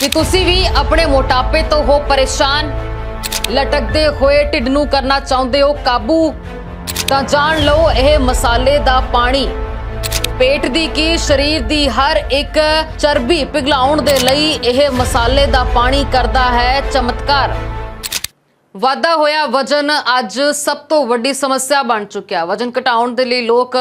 ਕਿ ਤੁਸੀਂ ਵੀ ਆਪਣੇ ਮੋਟਾਪੇ ਤੋਂ ਹੋ ਪਰੇਸ਼ਾਨ, ਲਟਕਦੇ ਹੋਏ ਢਿੱਡ ਨੂੰ ਕਰਨਾ ਚਾਹੁੰਦੇ ਹੋ, ਕਾਬੂ ਤਾਂ ਜਾਣ ਲਓ ਇਹ ਮਸਾਲੇ ਦਾ ਪਾਣੀ। ਪੇਟ ਦੀ ਕੀ, ਸਰੀਰ ਦੀ ਹਰ ਇੱਕ ਚਰਬੀ ਪਿਘਲਾਉਣ ਦੇ ਲਈ ਇਹ ਮਸਾਲੇ ਦਾ ਪਾਣੀ ਕਰਦਾ ਹੈ ਚਮਤਕਾਰ। ਵਾਧਾ ਹੋਇਆ। ਵਜਨ ਅੱਜ ਸਭ ਤੋਂ ਵੱਡੀ ਸਮੱਸਿਆ ਬਣ ਚੁੱਕਿਆ। ਵਜਨ ਘਟਾਉਣ ਦੇ ਲਈ ਲੋਕ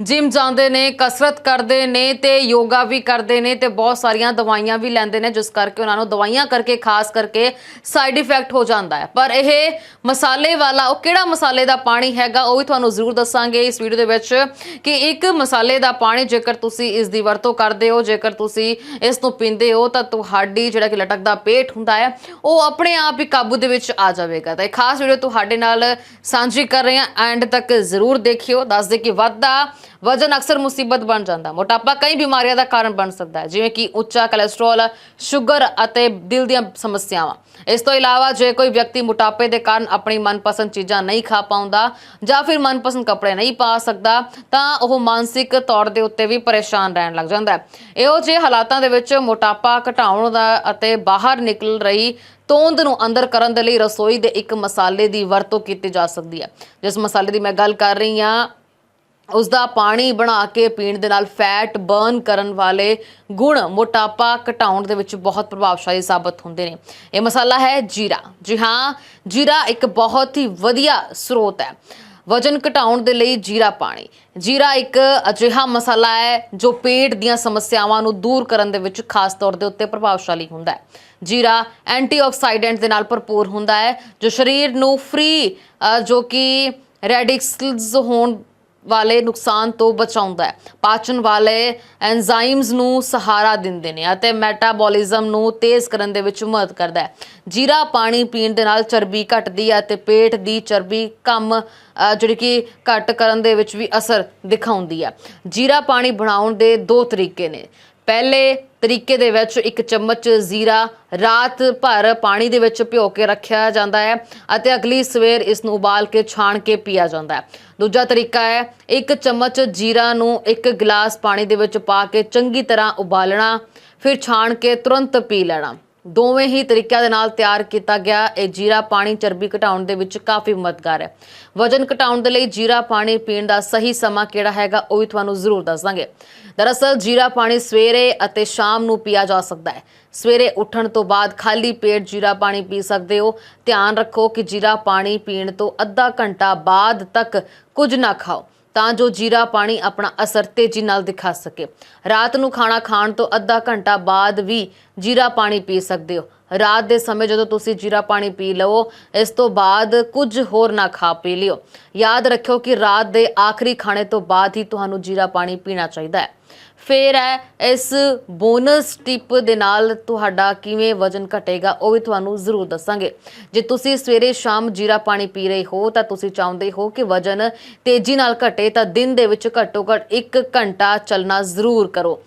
ਜਿਮ ਜਾਂਦੇ ਨੇ, ਕਸਰਤ ਕਰਦੇ ਨੇ ਤੇ ਯੋਗਾ ਵੀ ਕਰਦੇ ਨੇ ਤੇ ਬਹੁਤ ਸਾਰੀਆਂ ਦਵਾਈਆਂ ਵੀ ਲੈਂਦੇ ਨੇ, ਜਿਸ ਕਰਕੇ ਉਹਨਾਂ ਨੂੰ ਦਵਾਈਆਂ ਕਰਕੇ, ਖਾਸ ਕਰਕੇ ਸਾਈਡ ਇਫੈਕਟ ਹੋ ਜਾਂਦਾ ਹੈ। ਪਰ ਇਹ ਮਸਾਲੇ ਵਾਲਾ, ਉਹ ਕਿਹੜਾ ਮਸਾਲੇ ਦਾ ਪਾਣੀ ਹੈਗਾ, ਉਹ ਵੀ ਤੁਹਾਨੂੰ ਜ਼ਰੂਰ ਦੱਸਾਂਗੇ ਇਸ ਵੀਡੀਓ ਦੇ ਵਿੱਚ ਕਿ ਇੱਕ ਮਸਾਲੇ ਦਾ ਪਾਣੀ ਜੇਕਰ ਤੁਸੀਂ ਇਸ ਦੀ ਵਰਤੋਂ ਕਰਦੇ ਹੋ, ਜੇਕਰ ਤੁਸੀਂ ਇਸ ਨੂੰ ਪੀਂਦੇ ਹੋ ਤਾਂ ਤੁਹਾਡੀ ਜਿਹੜਾ ਕਿ ਲਟਕਦਾ ਪੇਟ ਹੁੰਦਾ ਹੈ, ਉਹ ਆਪਣੇ ਆਪ ਹੀ ਕਾਬੂ ਦੇ ਵਿੱਚ ਆ ਜਾਵੇ ਜਾਵੇਗਾ। ਤਾਂ ਇਹ ਖਾਸ ਵੀਡੀਓ ਤੁਹਾਡੇ ਨਾਲ ਸਾਂਝੀ ਕਰ ਰਹੇ ਹਾਂ ਐਂਡ ਤੱਕ ਜ਼ਰੂਰ ਦੇਖਿਓ। ਦੱਸ ਦੇ ਕਿ ਵਾਧਾ ਵਜਨ ਅਕਸਰ ਮੁਸੀਬਤ ਬਣ ਜਾਂਦਾ। ਮੋਟਾਪਾ ਕਈ ਬਿਮਾਰੀਆਂ ਦਾ ਕਾਰਨ ਬਣ ਸਕਦਾ ਹੈ, ਜਿਵੇਂ ਕਿ ਉੱਚਾ ਕੋਲੇਸਟ੍ਰੋਲ ਸ਼ੂਗਰ ਅਤੇ ਦਿਲ ਦੀਆਂ ਸਮੱਸਿਆਵਾਂ। ਇਸ ਤੋਂ ਇਲਾਵਾ ਜੇ ਕੋਈ ਵਿਅਕਤੀ ਮੋਟਾਪੇ ਦੇ ਕਾਰਨ ਆਪਣੀ ਮਨਪਸੰਦ ਚੀਜ਼ਾਂ ਨਹੀਂ ਖਾ ਪਾਉਂਦਾ ਜਾਂ ਫਿਰ ਮਨਪਸੰਦ ਕੱਪੜੇ ਨਹੀਂ ਪਾ ਸਕਦਾ, ਤਾਂ ਉਹ ਮਾਨਸਿਕ ਤੌਰ ਦੇ ਉੱਤੇ ਵੀ ਪਰੇਸ਼ਾਨ ਰਹਿਣ ਲੱਗ ਜਾਂਦਾ ਹੈ। ਇਹੋ ਜਿਹੇ ਹਾਲਾਤਾਂ ਦੇ ਵਿੱਚ ਮੋਟਾਪਾ ਘਟਾਉਣ ਦਾ ਅਤੇ ਬਾਹਰ ਨਿਕਲ ਰਹੀ ਤੋਂਦ ਨੂੰ ਅੰਦਰ ਕਰਨ ਦੇ ਲਈ ਰਸੋਈ ਦੇ ਇੱਕ ਮਸਾਲੇ ਦੀ ਵਰਤੋਂ ਕੀਤੀ ਜਾ ਸਕਦੀ ਹੈ। ਜਿਸ ਮਸਾਲੇ ਦੀ ਮੈਂ ਗੱਲ ਕਰ ਰਹੀ ਹਾਂ ਉਸ ਦਾ ਪਾਣੀ ਬਣਾ ਕੇ ਪੀਣ ਦੇ ਨਾਲ ਫੈਟ ਬਰਨ ਕਰਨ ਵਾਲੇ ਗੁਣ ਮੋਟਾਪਾ ਘਟਾਉਣ ਦੇ ਵਿੱਚ ਬਹੁਤ ਪ੍ਰਭਾਵਸ਼ਾਲੀ ਸਾਬਤ ਹੁੰਦੇ ਨੇ। ਇਹ ਮਸਾਲਾ ਹੈ ਜੀਰਾ। ਜੀ ਹਾਂ, ਜੀਰਾ ਇੱਕ ਬਹੁਤ ਹੀ ਵਧੀਆ ਸਰੋਤ ਹੈ। ਵਜਨ ਘਟਾਉਣ ਦੇ ਲਈ ਜੀਰਾ ਪਾਣੀ। ਜੀਰਾ ਇੱਕ ਅਜਿਹਾ ਮਸਾਲਾ ਹੈ ਜੋ ਪੇਟ ਦੀਆਂ ਸਮੱਸਿਆਵਾਂ ਨੂੰ ਦੂਰ ਕਰਨ ਦੇ ਵਿੱਚ ਖਾਸ ਤੌਰ ਦੇ ਉੱਤੇ ਪ੍ਰਭਾਵਸ਼ਾਲੀ ਹੁੰਦਾ ਹੈ। ਜੀਰਾ ਐਂਟੀਆਕਸਾਈਡੈਂਟ ਦੇ ਨਾਲ ਭਰਪੂਰ ਹੁੰਦਾ ਹੈ, ਜੋ ਸਰੀਰ ਨੂੰ ਫ੍ਰੀ ਜੋ ਕਿ ਰੈਡਿਕਲਸ ਹੋਣ ਵਾਲੇ ਨੁਕਸਾਨ ਤੋਂ ਬਚਾਉਂਦਾ ਹੈ। ਪਾਚਨ ਵਾਲੇ ਐਂਜ਼ਾਈਮਸ ਨੂੰ ਸਹਾਰਾ ਦਿੰਦੇ ਨੇ ਅਤੇ ਮੈਟਾਬੋਲਿਜ਼ਮ ਨੂੰ ਤੇਜ਼ ਕਰਨ ਦੇ ਵਿੱਚ ਮਦਦ ਕਰਦਾ ਹੈ। ਜੀਰਾ ਪਾਣੀ ਪੀਣ ਦੇ ਨਾਲ ਚਰਬੀ ਘਟਦੀ ਹੈ ਅਤੇ ਪੇਟ ਦੀ ਚਰਬੀ ਕੰਮ ਜਿਹੜੀ ਕਿ ਘਟ ਕਰਨ ਦੇ ਵਿੱਚ ਵੀ ਅਸਰ ਦਿਖਾਉਂਦੀ ਹੈ। ਜੀਰਾ ਪਾਣੀ ਬਣਾਉਣ ਦੇ ਦੋ ਤਰੀਕੇ ਨੇ। ਪਹਿਲੇ ਤਰੀਕੇ ਦੇ ਵਿੱਚ ਇੱਕ ਚਮਚ ਜ਼ੀਰਾ ਰਾਤ ਭਰ ਪਾਣੀ ਦੇ ਵਿੱਚ ਭਿਓ ਕੇ ਰੱਖਿਆ ਜਾਂਦਾ ਹੈ ਅਤੇ ਅਗਲੀ ਸਵੇਰ ਇਸ ਨੂੰ ਉਬਾਲ ਕੇ ਛਾਣ ਕੇ ਪੀਆ ਜਾਂਦਾ ਹੈ। ਦੂਜਾ ਤਰੀਕਾ ਹੈ, ਇੱਕ ਚਮਚ ਜੀਰਾ ਨੂੰ ਇੱਕ ਗਲਾਸ ਪਾਣੀ ਦੇ ਵਿੱਚ ਪਾ ਕੇ ਚੰਗੀ ਤਰ੍ਹਾਂ ਉਬਾਲਣਾ, ਫਿਰ ਛਾਣ ਕੇ ਤੁਰੰਤ ਪੀ ਲੈਣਾ। ਦੋਵੇਂ ਹੀ ਤਰੀਕਿਆਂ ਦੇ ਨਾਲ ਤਿਆਰ ਕੀਤਾ ਗਿਆ। ਇਹ ਜੀਰਾ ਪਾਣੀ ਚਰਬੀ ਘਟਾਉਣ ਦੇ ਵਿੱਚ ਕਾਫੀ ਮਦਦਗਾਰ ਹੈ। ਵਜਨ ਘਟਾਉਣ ਦੇ ਲਈ ਜੀਰਾ ਪਾਣੀ ਪੀਣ ਦਾ ਸਹੀ ਸਮਾਂ ਕਿਹੜਾ ਹੈਗਾ, ਉਹ ਵੀ ਤੁਹਾਨੂੰ ਜ਼ਰੂਰ ਦੱਸਾਂਗੇ। ਦਰਅਸਲ, ਜੀਰਾ ਪਾਣੀ ਸਵੇਰੇ ਅਤੇ ਸ਼ਾਮ ਨੂੰ ਪੀਆ ਜਾ ਸਕਦਾ ਹੈ। ਸਵੇਰੇ ਉੱਠਣ ਤੋਂ ਬਾਅਦ ਖਾਲੀ ਪੇਟ ਜੀਰਾ ਪਾਣੀ ਪੀ ਸਕਦੇ ਹੋ। ਧਿਆਨ ਰੱਖੋ ਕਿ ਜੀਰਾ ਪਾਣੀ ਪੀਣ ਤੋਂ ਅੱਧਾ ਘੰਟਾ ਬਾਅਦ ਤੱਕ ਕੁਝ ਨਾ ਖਾਓ। ਤਾਂ ਜੋ ਜੀਰਾ ਪਾਣੀ ਆਪਣਾ ਅਸਰ ਤੇਜ਼ੀ ਨਾਲ ਦਿਖਾ ਸਕੇ। ਰਾਤ ਨੂੰ ਖਾਣਾ ਖਾਣ ਤੋਂ ਅੱਧਾ ਘੰਟਾ ਬਾਅਦ ਵੀ ਜੀਰਾ ਪਾਣੀ ਪੀ ਸਕਦੇ ਹੋ। ਰਾਤ ਦੇ ਸਮੇਂ ਜਦੋਂ ਤੁਸੀਂ ਜੀਰਾ ਪਾਣੀ ਪੀ ਲਵੋ, ਇਸ ਤੋਂ ਬਾਅਦ ਕੁਝ ਹੋਰ ਨਾ ਖਾ ਪੀ ਲਿਓ। ਯਾਦ ਰੱਖਿਓ ਕਿ ਰਾਤ ਦੇ ਆਖਰੀ ਖਾਣੇ ਤੋਂ ਬਾਅਦ ਹੀ ਤੁਹਾਨੂੰ ਜੀਰਾ ਪਾਣੀ ਪੀਣਾ ਚਾਹੀਦਾ ਹੈ। ਫੇਰ ਹੈ, ਇਸ ਬੋਨਸ ਟਿਪ ਦੇ ਨਾਲ ਤੁਹਾਡਾ ਕਿਵੇਂ ਵਜਨ ਘਟੇਗਾ, ਉਹ ਵੀ ਤੁਹਾਨੂੰ ਜ਼ਰੂਰ ਦੱਸਾਂਗੇ। ਜੇ ਤੁਸੀਂ ਸਵੇਰੇ ਸ਼ਾਮ ਜੀਰਾ ਪਾਣੀ ਪੀ ਰਹੇ ਹੋ, ਤਾਂ ਤੁਸੀਂ ਚਾਹੁੰਦੇ ਹੋ ਕਿ ਵਜਨ ਤੇਜ਼ੀ ਨਾਲ ਘਟੇ, ਤਾਂ ਦਿਨ ਦੇ ਵਿੱਚ ਘੱਟੋ ਘੱਟ 1 ਘੰਟਾ ਚੱਲਣਾ ਜ਼ਰੂਰ ਕਰੋ।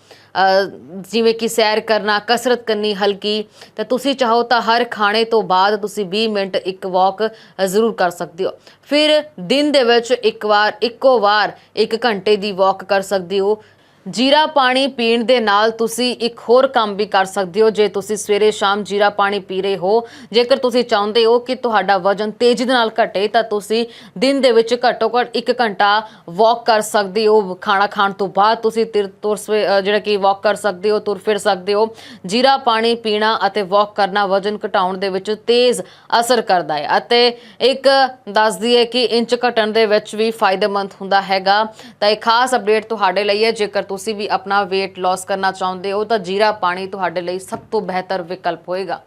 ਜਿਵੇਂ ਕਿ ਸੈਰ ਕਰਨਾ, ਕਸਰਤ ਕਰਨੀ ਹਲਕੀ, ਤਾਂ ਤੁਸੀਂ ਚਾਹੋ ਤਾਂ ਹਰ ਖਾਣੇ ਤੋਂ ਬਾਅਦ ਤੁਸੀਂ 20 ਮਿੰਟ ਇੱਕ ਵਾਕ ਜ਼ਰੂਰ ਕਰ ਸਕਦੇ ਹੋ। ਫਿਰ ਦਿਨ ਦੇ ਵਿੱਚ ਇੱਕ ਵਾਰ, ਇੱਕੋ ਵਾਰ 1 ਘੰਟੇ ਦੀ ਵਾਕ ਕਰ ਸਕਦੇ ਹੋ। ਜੀਰਾ ਪਾਣੀ ਪੀਣ ਦੇ ਨਾਲ ਤੁਸੀਂ ਇੱਕ ਹੋਰ ਕੰਮ ਵੀ ਕਰ ਸਕਦੇ ਹੋ। ਜੇ ਤੁਸੀਂ ਸਵੇਰੇ ਸ਼ਾਮ ਜੀਰਾ ਪਾਣੀ ਪੀ ਰਹੇ ਹੋ, ਜੇਕਰ ਤੁਸੀਂ ਚਾਹੁੰਦੇ ਹੋ ਕਿ ਤੁਹਾਡਾ ਵਜਨ ਤੇਜ਼ੀ ਦੇ ਨਾਲ ਘਟੇ, ਤਾਂ ਤੁਸੀਂ ਦਿਨ ਦੇ ਵਿੱਚ ਘੱਟੋ ਘੱਟ 1 ਘੰਟਾ ਵਾਕ ਕਰ ਸਕਦੇ ਹੋ। ਖਾਣਾ ਖਾਣ ਤੋਂ ਬਾਅਦ ਤੁਸੀਂ ਤਿਰ, ਤੁਰ ਸਵੇ- ਜਿਹੜਾ ਕਿ ਵਾਕ ਕਰ ਸਕਦੇ ਹੋ, ਤੁਰ ਫਿਰ ਸਕਦੇ ਹੋ। ਜੀਰਾ ਪਾਣੀ ਪੀਣਾ ਅਤੇ ਵਾਕ ਕਰਨਾ ਵਜਨ ਘਟਾਉਣ ਦੇ ਵਿੱਚ ਤੇਜ਼ ਅਸਰ ਕਰਦਾ ਹੈ। ਅਤੇ ਇੱਕ ਦੱਸਦੀ ਹੈ ਕਿ ਇੰਚ ਘਟਣ ਦੇ ਵਿੱਚ ਵੀ ਫਾਇਦੇਮੰਦ ਹੁੰਦਾ ਹੈਗਾ। ਤਾਂ ਇਹ ਖਾਸ ਅਪਡੇਟ ਤੁਹਾਡੇ ਲਈ ਹੈ। ਜੇਕਰ ਤੁਸੀਂ ਵੀ ਆਪਣਾ weight loss ਕਰਨਾ ਚਾਹੁੰਦੇ ਹੋ ਤਾਂ ਜੀਰਾ ਪਾਣੀ ਤੁਹਾਡੇ ਲਈ ਸਭ ਤੋਂ ਬਿਹਤਰ ਵਿਕਲਪ ਹੋਏਗਾ।